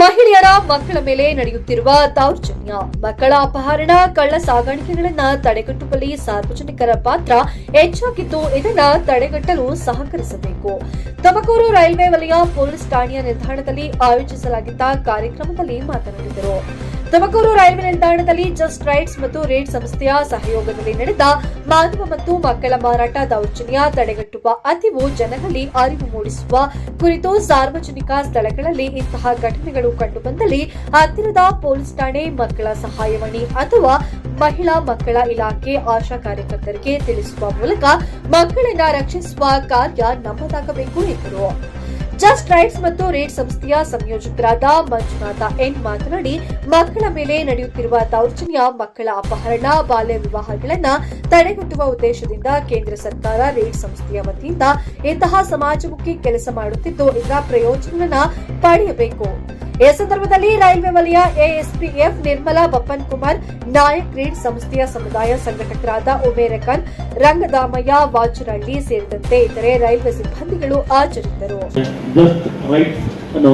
ಮಹಿಳೆಯರ ಮಕ್ಕಳ ಮೇಲೆ ನಡೆಯುತ್ತಿರುವ ದೌರ್ಜನ್ಯ. ಮಕ್ಕಳ ಅಪಹರಣ ಕಳ್ಳ ಸಾಗಾಣಿಕೆಗಳನ್ನ ತಡೆಗಟ್ಟುವಲ್ಲಿ ಸಾರ್ವಜನಿಕರ ಪಾತ್ರ ಹೆಚ್ಚಾಗಿದ್ದು ಇದನ್ನ ತಡೆಗಟ್ಟಲು ಸಹಕರಿಸಬೇಕು. ತುಮಕೂರು ರೈಲ್ವೆ ವಲಯ ಪೊಲೀಸ್ ಠಾಣೆಯ ನಿಲ್ದಾಣದಲ್ಲಿ ಆಯೋಜಿಸಲಾಗಿದ್ದ ಕಾರ್ಯಕ್ರಮದಲ್ಲಿ ಮಾತನಾಡಿದರು. ತುಮಕೂರು ರೈಲ್ವೆ ನಿಲ್ದಾಣದಲ್ಲಿ ಜಸ್ಟ್ ರೈಟ್ಸ್ ಮತ್ತು ರೇಡ್ ಸಂಸ್ಥೆಯ ಸಹಯೋಗದಲ್ಲಿ ನಡೆದ ಮಾನವ ಮತ್ತು ಮಕ್ಕಳ ಮಾರಾಟ ದೌರ್ಜನ್ಯ ತಡೆಗಟ್ಟುವ ಅತಿವು ಜನರಲ್ಲಿ ಅರಿವು ಮೂಡಿಸುವ ಕುರಿತು ಸಾರ್ವಜನಿಕ ಸ್ಥಳಗಳಲ್ಲಿ ಇಂತಹ ಘಟನೆಗಳು ಕಂಡುಬಂದಲ್ಲಿ ಹತ್ತಿರದ ಪೊಲೀಸ್ ಠಾಣೆ ಮಕ್ಕಳ ಸಹಾಯವಾಣಿ ಅಥವಾ ಮಹಿಳಾ ಮಕ್ಕಳ ಇಲಾಖೆ ಆಶಾ ಕಾರ್ಯಕರ್ತರಿಗೆ ತಿಳಿಸುವ ಮೂಲಕ ಮಕ್ಕಳನ್ನ ರಕ್ಷಿಸುವ ಕಾರ್ಯ ನಮ್ಮದಾಗಬೇಕು ಎಂದರು. ಜಸ್ಟ್ ರೈಟ್ಸ್ ಮತ್ತು ರೇಟ್ ಸಂಸ್ಥೆಯ ಸಂಯೋಜಕರಾದ ಮಂಜುನಾಥ ಎನ್ ಮಾತನಾಡಿ, ಮಕ್ಕಳ ಮೇಲೆ ನಡೆಯುತ್ತಿರುವ ದೌರ್ಜನ್ಯ, ಮಕ್ಕಳ ಅಪಹರಣ, ಬಾಲ್ಯ ವಿವಾಹಗಳನ್ನ ತಡೆಗಟ್ಟುವ ಉದ್ದೇಶದಿಂದ ಕೇಂದ್ರ ಸರ್ಕಾರ ರೇಟ್ ಸಂಸ್ಥೆಯ ವತಿಯಿಂದ ಇಂತಹ ಸಮಾಜಮುಖಿ ಕೆಲಸ ಮಾಡುತ್ತಿದ್ದು ಇದರ ಪ್ರಯೋಜನವನ್ನ ಪಡೆಯಬೇಕು. ಈ ಸಂದರ್ಭದಲ್ಲಿ ರೈಲ್ವೆ ವಲಯ ಎಎಸ್ಪಿಎಫ್ ನಿರ್ಮಲಾ ಬಪ್ಪನ್ ಕುಮಾರ್, ನಾಯಕ್ ರೀಡ್ ಸಂಸ್ಥೆಯ ಸಮುದಾಯ ಸಂಘಟಕರಾದ ಉಮೇರ್ ಖಾನ್, ರಂಗದಾಮಯ್ಯ ವಾಚರಹಳ್ಳಿ ಸೇರಿದಂತೆ ಇತರೆ ರೈಲ್ವೆ ಸಿಬ್ಬಂದಿಗಳು ಹಾಜರಿದ್ದರು. ಜಸ್ಟ್ ರೈಟ್ ಒಂದು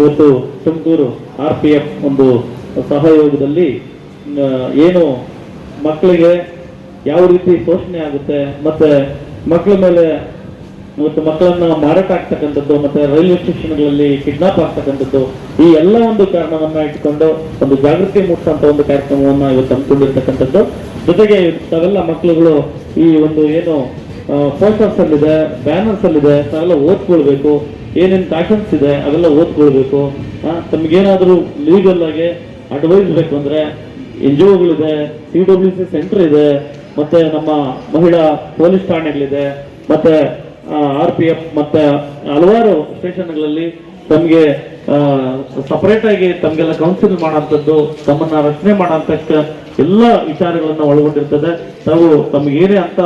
ಇವತ್ತು ತುಮಕೂರು ಆರ್ ಪಿ ಎಫ್ ಒಂದು ಸಹಯೋಗದಲ್ಲಿ ಏನು ಮಕ್ಕಳಿಗೆ ಯಾವ ರೀತಿ ಶೋಷಣೆ ಆಗುತ್ತೆ, ಮತ್ತೆ ಮಕ್ಕಳ ಮೇಲೆ ಇವತ್ತು ಮಕ್ಕಳನ್ನ ಮಾರಾಟ ಆಗ್ತಕ್ಕಂಥದ್ದು ಮತ್ತೆ ರೈಲ್ವೆ ಸ್ಟೇಷನ್ಗಳಲ್ಲಿ ಕಿಡ್ನಾಪ್ ಆಗ್ತಕ್ಕಂಥದ್ದು, ಈ ಎಲ್ಲ ಒಂದು ಕಾರಣವನ್ನ ಇಟ್ಕೊಂಡು ಒಂದು ಜಾಗೃತಿ ಮೂಡಿಸುವಂತ ಒಂದು ಕಾರ್ಯಕ್ರಮವನ್ನ ಇವತ್ತು ಹಮ್ಮಿಕೊಂಡಿರ್ತಕ್ಕಂಥದ್ದು. ಜೊತೆಗೆ ತಾವೆಲ್ಲ ಮಕ್ಕಳುಗಳು ಈ ಒಂದು ಏನು ಪೋಸ್ಟರ್ಸ್ ಅಲ್ಲಿದೆ ಬ್ಯಾನರ್ಸ್ ಅಲ್ಲಿದೆ, ತಾವೆಲ್ಲ ಓದ್ಕೊಳ್ಬೇಕು. ಏನೇನು ಪ್ಯಾಷನ್ಸ್ ಇದೆ, ಅವೆಲ್ಲ ಓದ್ಕೊಳ್ಬೇಕು. ತಮಗೇನಾದರೂ ತಮ್ಗೇನಾದ್ರೂ ಲೀಗಲ್ ಆಗಿ ಅಡ್ವೈಸ್ ಬೇಕು ಅಂದ್ರೆ ಎನ್ ಜಿ ಒಗಳಿದೆ, ಸಿ ಡಬ್ಲ್ಯೂ ಸಿ ಸೆಂಟರ್ ಇದೆ, ಮತ್ತೆ ನಮ್ಮ ಮಹಿಳಾ ಪೊಲೀಸ್ ಠಾಣೆಗಳಿದೆ, ಮತ್ತೆ ಆರ್ ಪಿ ಎಫ್ ಮತ್ತು ಹಲವಾರು ಸ್ಟೇಷನ್ಗಳಲ್ಲಿ ತಮಗೆ ಸಪರೇಟ್ ಆಗಿ ತಮಗೆಲ್ಲ ಕೌನ್ಸಿಲ್ ಮಾಡೋಂಥದ್ದು ತಮ್ಮನ್ನ ರಕ್ಷಣೆ ಮಾಡೋಂಥ ಎಲ್ಲ ವಿಚಾರಗಳನ್ನು ಒಳಗೊಂಡಿರ್ತದೆ. ನಾವು ತಮಗೆ ಏನೇ ಅಂತ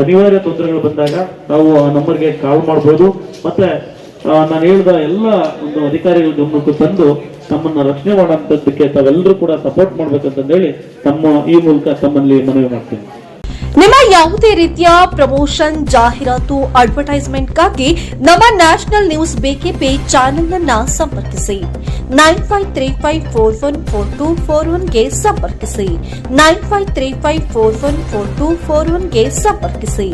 ಅನಿವಾರ್ಯ ತೊಂದರೆಗಳು ಬಂದಾಗ ನಾವು ಆ ನಂಬರ್ಗೆ ಕಾಲ್ ಮಾಡ್ಬೋದು. ಮತ್ತೆ ನಾನು ಹೇಳಿದ ಎಲ್ಲ ಒಂದು ಅಧಿಕಾರಿಗಳ ಗಮನಕ್ಕೂ ತಂದು ತಮ್ಮನ್ನ ರಕ್ಷಣೆ ಮಾಡೋಂಥದ್ದಕ್ಕೆ ತಾವೆಲ್ಲರೂ ಕೂಡ ಸಪೋರ್ಟ್ ಮಾಡ್ಬೇಕಂತ ಹೇಳಿ ತಮ್ಮ ಈ ಮೂಲಕ ತಮ್ಮಲ್ಲಿ ಮನವಿ ಮಾಡ್ತೀನಿ. ನಿಮ್ಮ ಯಾವುದೇ ರೀತಿಯ ಪ್ರಮೋಷನ್ ಜಾಹೀರಾತು ಅಡ್ವರ್ಟೈಸ್ಮೆಂಟ್ಗಾಗಿ ನಮ್ಮ ನ್ಯಾಷನಲ್ ನ್ಯೂಸ್ ಬಿಕೆಪಿ ಚಾನೆಲ್ ಅನ್ನ ಸಂಪರ್ಕಿಸಿ. Nine five three five four one four two four ಒನ್ಗೆ ಸಂಪರ್ಕಿಸಿ. Nine five three five four one four two four ಒನ್ಗೆ ಸಂಪರ್ಕಿಸಿ.